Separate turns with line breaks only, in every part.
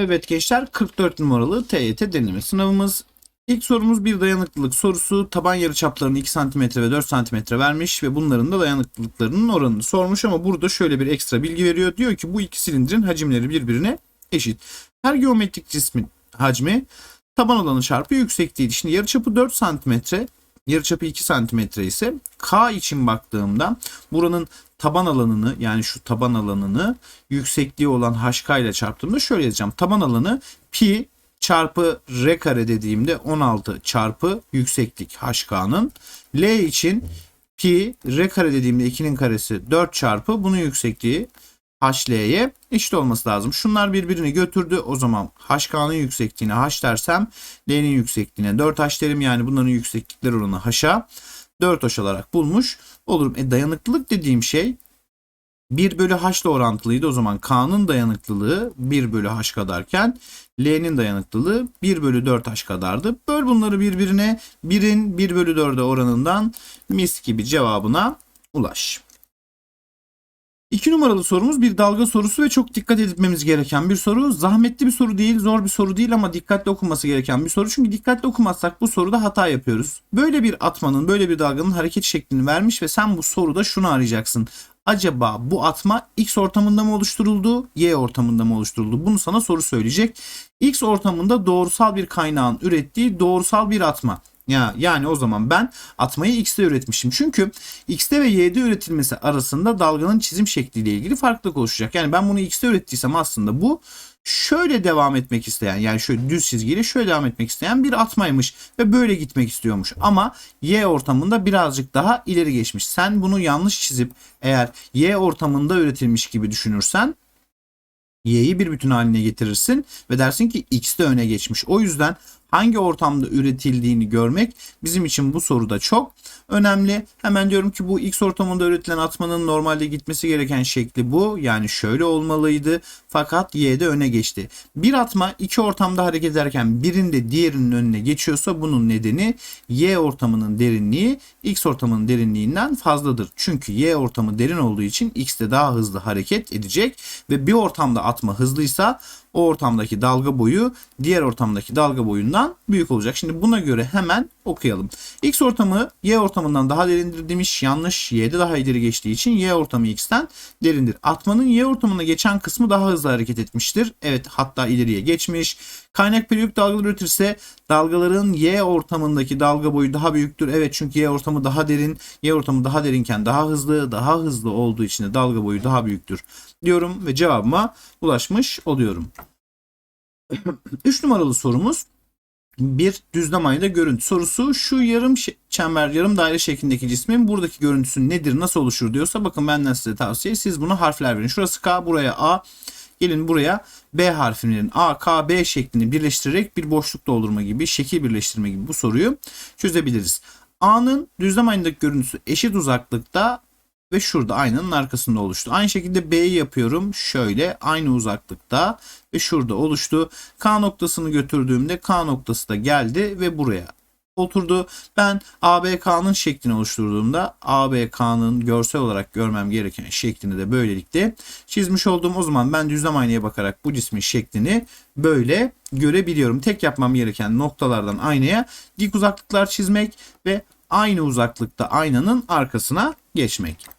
Evet gençler 44 numaralı TYT deneme sınavımız. İlk sorumuz bir dayanıklılık sorusu. Taban yarıçaplarını 2 cm ve 4 cm vermiş ve bunların da dayanıklılıklarının oranını sormuş ama burada şöyle bir ekstra bilgi veriyor. Diyor ki bu iki silindirin hacimleri birbirine eşit. Her geometrik cismin hacmi taban alanı çarpı yüksekliği. Şimdi yarıçapı 4 cm, yarıçapı 2 cm ise K için baktığımda buranın taban alanını yani şu taban alanını yüksekliği olan HK ile çarptığımda şöyle yazacağım. Taban alanı pi çarpı r kare dediğimde 16 çarpı yükseklik HK'nın. L için pi r kare dediğimde 2'nin karesi 4 çarpı bunun yüksekliği HL'ye eşit olması lazım. Şunlar birbirini götürdü. O zaman HK'nın yüksekliğine H dersem L'nin yüksekliğine 4H derim. Yani bunların yükseklikler oranı H'a 4H olarak bulmuş olurum. E dayanıklılık dediğim şey 1 bölü H ile orantılıydı. O zaman K'nın dayanıklılığı 1 bölü H kadarken L'nin dayanıklılığı 1 bölü 4 H kadardı. Böl bunları birbirine 1'in 1 bölü 4'e oranından mis gibi cevabına ulaş. İki numaralı sorumuz bir dalga sorusu ve çok dikkat etmemiz gereken bir soru. Zahmetli bir soru değil, zor bir soru değil ama dikkatli okunması gereken bir soru. Çünkü dikkatli okumazsak bu soruda hata yapıyoruz. Böyle bir atmanın, böyle bir dalganın hareket şeklini vermiş ve sen bu soruda şunu arayacaksın. Acaba bu atma X ortamında mı oluşturuldu, Y ortamında mı oluşturuldu? Bunu sana soru söyleyecek. X ortamında doğrusal bir kaynağın ürettiği doğrusal bir atma. Ya yani o zaman ben atmayı x'te üretmişim. Çünkü x'te ve y'de üretilmesi arasında dalganın çizim şekliyle ilgili farklılık oluşacak. Yani ben bunu x'te ürettiysem aslında bu şöyle devam etmek isteyen yani şöyle düz çizgiyle şöyle devam etmek isteyen bir atmaymış ve böyle gitmek istiyormuş. Ama y ortamında birazcık daha ileri geçmiş. Sen bunu yanlış çizip eğer y ortamında üretilmiş gibi düşünürsen y'yi bir bütün haline getirirsin ve dersin ki x'te öne geçmiş. O yüzden hangi ortamda üretildiğini görmek bizim için bu soruda çok önemli. Hemen diyorum ki bu X ortamında üretilen atmanın normalde gitmesi gereken şekli bu. Yani şöyle olmalıydı. Fakat Y'de öne geçti. Bir atma iki ortamda hareket ederken birinde diğerinin önüne geçiyorsa bunun nedeni Y ortamının derinliği X ortamının derinliğinden fazladır. Çünkü Y ortamı derin olduğu için X de daha hızlı hareket edecek ve bir ortamda atma hızlıysa o ortamdaki dalga boyu diğer ortamdaki dalga boyundan büyük olacak. Şimdi buna göre hemen okuyalım. X ortamı Y ortamından daha derindir demiş. Yanlış. Y'de daha ileri geçtiği için Y ortamı X'ten derindir. Atmanın Y ortamına geçen kısmı daha hızlı hareket etmiştir. Evet hatta ileriye geçmiş. Kaynak periyot dalgalar üretirse dalgaların Y ortamındaki dalga boyu daha büyüktür. Evet çünkü Y ortamı daha derin. Y ortamı daha derinken daha hızlı. Daha hızlı olduğu için de dalga boyu daha büyüktür diyorum ve cevabıma ulaşmış oluyorum. 3 numaralı sorumuz bir düzlem ayda görüntü sorusu. Şu yarım çember, yarım daire şeklindeki cismin buradaki görüntüsü nedir, nasıl oluşur diyorsa bakın benden size tavsiye. Siz bunu harfler verin. Şurası K, buraya A. Gelin buraya B harfinin A, K, B şeklini birleştirerek bir boşluk doldurma gibi, şekil birleştirme gibi bu soruyu çözebiliriz. A'nın düzlem ayındaki görüntüsü eşit uzaklıkta ve şurada aynanın arkasında oluştu. Aynı şekilde B'yi yapıyorum. Şöyle aynı uzaklıkta ve şurada oluştu. K noktasını götürdüğümde K noktası da geldi ve buraya oturdu. Ben ABK'nın şeklini oluşturduğumda ABK'nın görsel olarak görmem gereken şeklini de böylelikle çizmiş oldum. O zaman ben düzlem aynaya bakarak bu cismin şeklini böyle görebiliyorum. Tek yapmam gereken noktalardan aynaya dik uzaklıklar çizmek ve aynı uzaklıkta aynanın arkasına geçmek.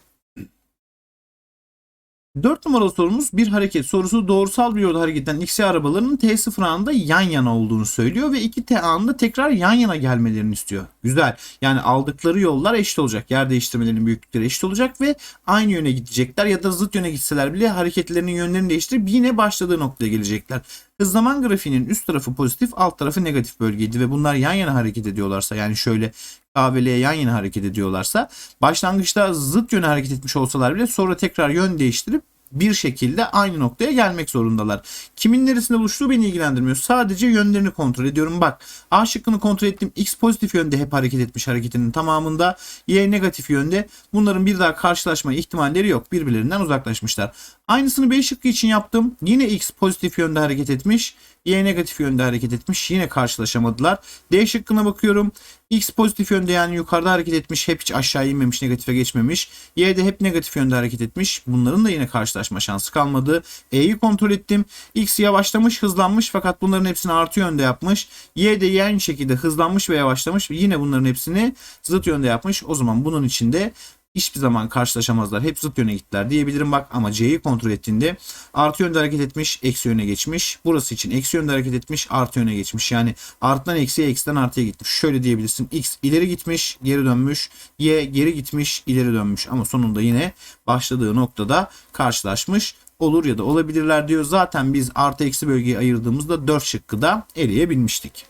4 numaralı sorumuz bir hareket sorusu doğrusal bir yolda hareket eden XY arabalarının T0 anında yan yana olduğunu söylüyor ve 2T anında tekrar yan yana gelmelerini istiyor. Güzel. Yani aldıkları yollar eşit olacak. Yer değiştirmelerinin büyüklükleri eşit olacak ve aynı yöne gidecekler ya da zıt yöne gitseler bile hareketlerinin yönlerini değiştirip yine başladığı noktaya gelecekler. Hız zaman grafiğinin üst tarafı pozitif, alt tarafı negatif bölgeydi ve bunlar yan yana hareket ediyorlarsa yani şöyle A yan yana hareket ediyorlarsa başlangıçta zıt yöne hareket etmiş olsalar bile sonra tekrar yön değiştirip bir şekilde aynı noktaya gelmek zorundalar. Kimin neresinde buluştuğu beni ilgilendirmiyor. Sadece yönlerini kontrol ediyorum. Bak A şıkkını kontrol ettim. X pozitif yönde hep hareket etmiş hareketinin tamamında. Y negatif yönde. Bunların bir daha karşılaşma ihtimalleri yok. Birbirlerinden uzaklaşmışlar. Aynısını B şıkkı için yaptım. Yine X pozitif yönde hareket etmiş. Y negatif yönde hareket etmiş. Yine karşılaşamadılar. D şıkkına bakıyorum. X pozitif yönde yani yukarıda hareket etmiş. Hep hiç aşağı inmemiş, negatife geçmemiş. Y de hep negatif yönde hareket etmiş. Bunların da yine karşılaşma şansı kalmadı. E'yi kontrol ettim. X yavaşlamış, hızlanmış fakat bunların hepsini artı yönde yapmış. Y de aynı şekilde hızlanmış ve yavaşlamış. Yine bunların hepsini zıt yönde yapmış. O zaman bunun içinde hiçbir zaman karşılaşamazlar. Hep zıt yöne gittiler diyebilirim bak ama C'yi kontrol ettiğinde artı yönde hareket etmiş, eksi yöne geçmiş. Burası için eksi yönde hareket etmiş, artı yöne geçmiş. Yani arttan eksiye, eksiden artıya gitmiş. Şöyle diyebilirsin. X ileri gitmiş, geri dönmüş. Y geri gitmiş, ileri dönmüş. Ama sonunda yine başladığı noktada karşılaşmış olur ya da olabilirler diyor. Zaten biz artı eksi bölgeyi ayırdığımızda 4 şıkkı da eleyebilmiştik.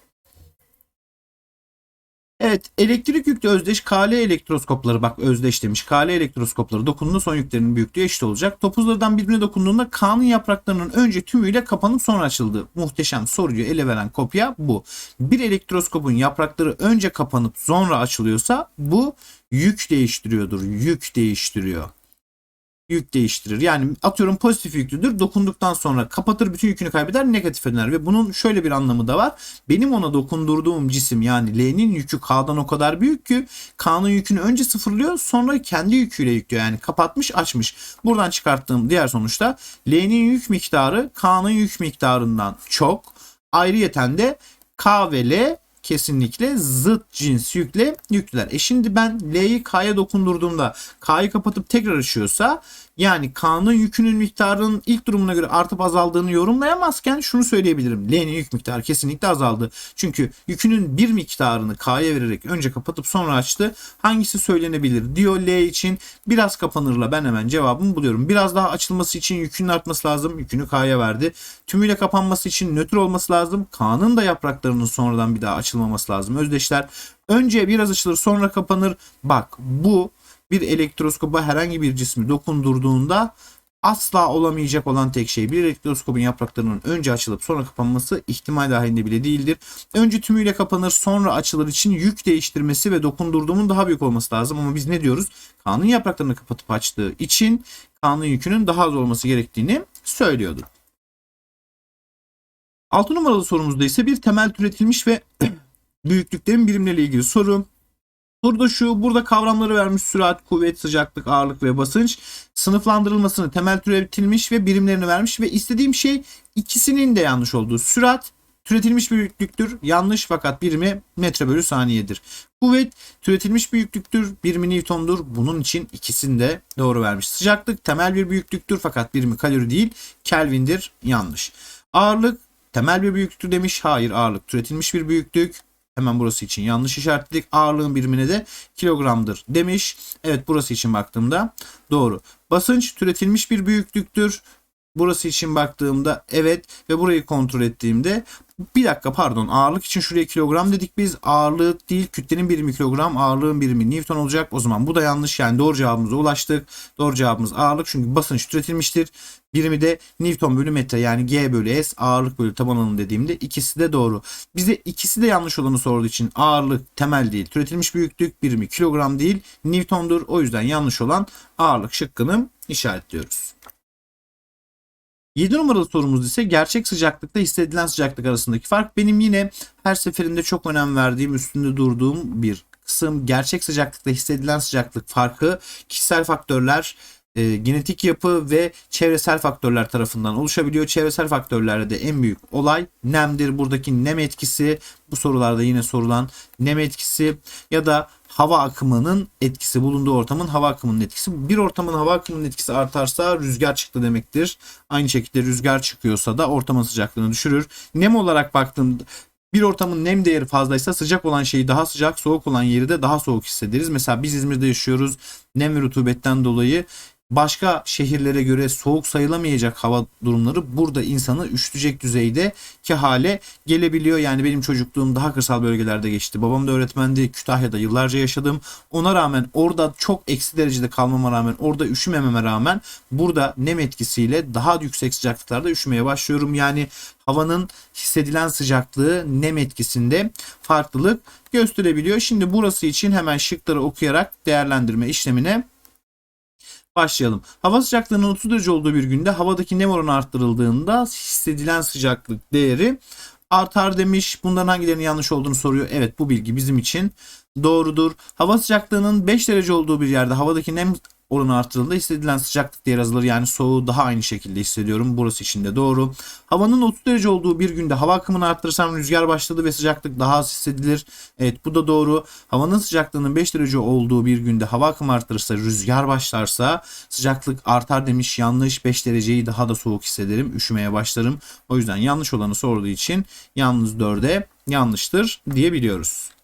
Evet elektrik yüklü özdeş KL elektroskopları bak özdeş demiş. KL elektroskopları dokunduğunda son yüklerinin büyüklüğü eşit olacak. Topuzlardan birbirine dokunduğunda K'nın yapraklarının önce tümüyle kapanıp sonra açıldığı muhteşem soruyu ele veren kopya bu. Bir elektroskopun yaprakları önce kapanıp sonra açılıyorsa bu yük değiştiriyordur. Yük değiştiriyor yük değiştirir. Yani atıyorum pozitif yüklüdür. Dokunduktan sonra kapatır bütün yükünü kaybeder negatife döner. Ve bunun şöyle bir anlamı da var. Benim ona dokundurduğum cisim yani L'nin yükü K'dan o kadar büyük ki K'nın yükünü önce sıfırlıyor sonra kendi yüküyle yüklüyor. Yani kapatmış açmış. Buradan çıkarttığım diğer sonuçta L'nin yük miktarı K'nın yük miktarından çok. Ayrıyeten de K ve L kesinlikle zıt cins yükle yüklüler. E şimdi ben L'yi K'ya dokundurduğumda K'yı kapatıp tekrar açıyorsa yani K'nın yükünün miktarının ilk durumuna göre artıp azaldığını yorumlayamazken şunu söyleyebilirim. L'nin yük miktarı kesinlikle azaldı. Çünkü yükünün bir miktarını K'ya vererek önce kapatıp sonra açtı. Hangisi söylenebilir diyor L için. Biraz kapanırla ben hemen cevabımı buluyorum. Biraz daha açılması için yükünün artması lazım. Yükünü K'ya verdi. Tümüyle kapanması için nötr olması lazım. K'nın da yapraklarının sonradan bir daha açılmaması lazım. Özdeşler önce biraz açılır sonra kapanır. Bak bu bir elektroskopa herhangi bir cismi dokundurduğunda asla olamayacak olan tek şey bir elektroskopun yapraklarının önce açılıp sonra kapanması ihtimal dahilinde bile değildir. Önce tümüyle kapanır sonra açılır için yük değiştirmesi ve dokundurduğumun daha büyük olması lazım ama biz ne diyoruz? Kanun yapraklarını kapatıp açtığı için kanun yükünün daha az olması gerektiğini söylüyordu. 6 numaralı sorumuzda ise bir temel türetilmiş ve büyüklüklerin birimleriyle ilgili soru. Burada şu burada kavramları vermiş sürat, kuvvet, sıcaklık, ağırlık ve basınç. Sınıflandırılmasını temel türetilmiş ve birimlerini vermiş ve istediğim şey ikisinin de yanlış olduğu. Sürat türetilmiş büyüklüktür. Yanlış fakat birimi metre bölü saniyedir. Kuvvet türetilmiş büyüklüktür. Birimi Newton'dur. Bunun için ikisini de doğru vermiş. Sıcaklık temel bir büyüklüktür fakat birimi kalori değil Kelvin'dir. Yanlış. Ağırlık temel bir büyüklüktür demiş. Hayır ağırlık türetilmiş bir büyüklük. Hemen burası için yanlış işaretledik. Ağırlığın birimine de kilogramdır demiş. Evet burası için baktığımda doğru. Basınç türetilmiş bir büyüklüktür. Burası için baktığımda evet ve burayı kontrol ettiğimde bir dakika pardon. Ağırlık için şuraya kilogram dedik biz. Ağırlık değil kütlenin birimi kilogram ağırlığın birimi Newton olacak. O zaman bu da yanlış. Yani doğru cevabımıza ulaştık. Doğru cevabımız ağırlık çünkü basınç türetilmiştir. Birimi de Newton bölü metre yani G bölü S ağırlık bölü taban alanı dediğimde ikisi de doğru. Bize ikisi de yanlış olanı sorduğu için ağırlık temel değil türetilmiş büyüklük birimi kilogram değil Newton'dur. O yüzden yanlış olan ağırlık şıkkını işaretliyoruz. 7 numaralı sorumuz ise gerçek sıcaklıkta hissedilen sıcaklık arasındaki fark. Benim yine her seferinde çok önem verdiğim, üstünde durduğum bir kısım. Gerçek sıcaklıkta hissedilen sıcaklık farkı kişisel faktörler, e, genetik yapı ve çevresel faktörler tarafından oluşabiliyor. Çevresel faktörlerde de en büyük olay nemdir. Buradaki nem etkisi bu sorularda yine sorulan nem etkisi ya da hava akımının etkisi bulunduğu ortamın hava akımının etkisi. Bir ortamın hava akımının etkisi artarsa rüzgar çıktı demektir. Aynı şekilde rüzgar çıkıyorsa da ortamın sıcaklığını düşürür. Nem olarak baktığımda bir ortamın nem değeri fazlaysa sıcak olan şeyi daha sıcak, soğuk olan yeri de daha soğuk hissederiz. Mesela biz İzmir'de yaşıyoruz. Nem ve rutubetten dolayı başka şehirlere göre soğuk sayılamayacak hava durumları burada insanı üşütecek düzeyde ki hale gelebiliyor. Yani benim çocukluğum daha kırsal bölgelerde geçti. Babam da öğretmendi. Kütahya'da yıllarca yaşadım. Ona rağmen orada çok eksi derecede kalmama rağmen orada üşümememe rağmen burada nem etkisiyle daha yüksek sıcaklıklarda üşümeye başlıyorum. Yani havanın hissedilen sıcaklığı nem etkisinde farklılık gösterebiliyor. Şimdi burası için hemen şıkları okuyarak değerlendirme işlemine Başlayalım. Hava sıcaklığının 30 derece olduğu bir günde havadaki nem oranı arttırıldığında hissedilen sıcaklık değeri artar demiş. Bunların hangilerinin yanlış olduğunu soruyor. Evet bu bilgi bizim için doğrudur. Hava sıcaklığının 5 derece olduğu bir yerde havadaki nem oranı artırıldığında hissedilen sıcaklık değeri azalır. Yani soğuğu daha aynı şekilde hissediyorum. Burası için de doğru. Havanın 30 derece olduğu bir günde hava akımını arttırırsam rüzgar başladı ve sıcaklık daha az hissedilir. Evet bu da doğru. Havanın sıcaklığının 5 derece olduğu bir günde hava akımı arttırırsa rüzgar başlarsa sıcaklık artar demiş. Yanlış 5 dereceyi daha da soğuk hissederim. Üşümeye başlarım. O yüzden yanlış olanı sorduğu için yalnız 4'e yanlıştır diyebiliyoruz.